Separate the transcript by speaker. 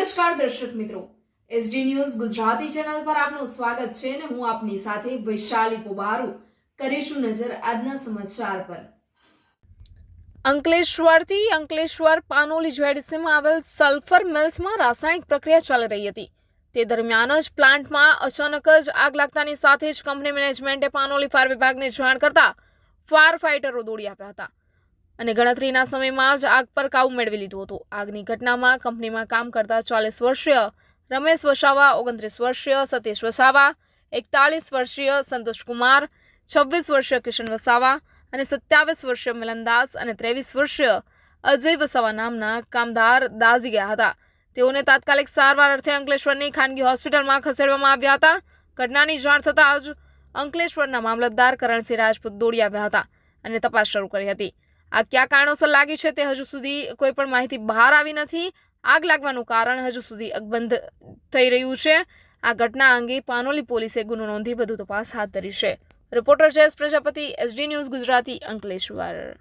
Speaker 1: નમસ્કાર દર્શક મિત્રો. એસડી ન્યૂઝ ગુજરાતી ચેનલ પર આપનું સ્વાગત છે અને હું આપની સાથે વૈશાલી પોબારુ કરીશું નજર આજના સમાચાર પર. અંકલેશ્વરથી અંકલેશ્વર પાનોલી જેડીસીમાં આવેલ સલ્ફર મિલ્સમાં રાસાયણિક પ્રક્રિયા ચાલી રહી હતી. તે દરમિયાન જ પ્લાન્ટમાં અચાનક જ આગ લાગતાની સાથે જ કંપની મેનેજમેન્ટે પાનોલી ફાયર વિભાગને જાણ કરતા ફાયર ફાઇટરો દોડી આવ્યા હતા. અને ગણતરીના સમયમાં જ આગ પર કાબુ મેળવી લીધું હતું. આગની ઘટનામાં કંપનીમાં કામ કરતા ચાલીસ વર્ષીય રમેશ વસાવા, ઓગણત્રીસ વર્ષીય સતીશ વસાવા, એકતાલીસ વર્ષીય સંતોષકુમાર છવ્વીસ વર્ષીય કિશન વસાવા અને સત્યાવીસ વર્ષીય મિલનદાસ અને ત્રેવીસ વર્ષીય અજય વસાવા નામના કામદાર દાઝી ગયા હતા. તેઓને તાત્કાલિક સારવાર અર્થે અંકલેશ્વરની ખાનગી હોસ્પિટલમાં ખસેડવામાં આવ્યા હતા. ઘટનાની જાણ થતાં જ અંકલેશ્વરના મામલતદાર કરણસિંહ રાજપૂત દોડી આવ્યા હતા અને તપાસ શરૂ કરી હતી. આ કયા કારણોસર લાગી છે તે હજુ સુધી કોઈ પણ માહિતી બહાર આવી નથી. આગ લાગવાનું કારણ હજુ સુધી અકબંધ થઈ રહ્યું છે. આ ઘટના અંગે પાનોલી પોલીસે ગુનો નોંધી વધુ તપાસ હાથ ધરી છે. Reporter Jayesh Prajapati, SD news Gujarati Ankleshwar.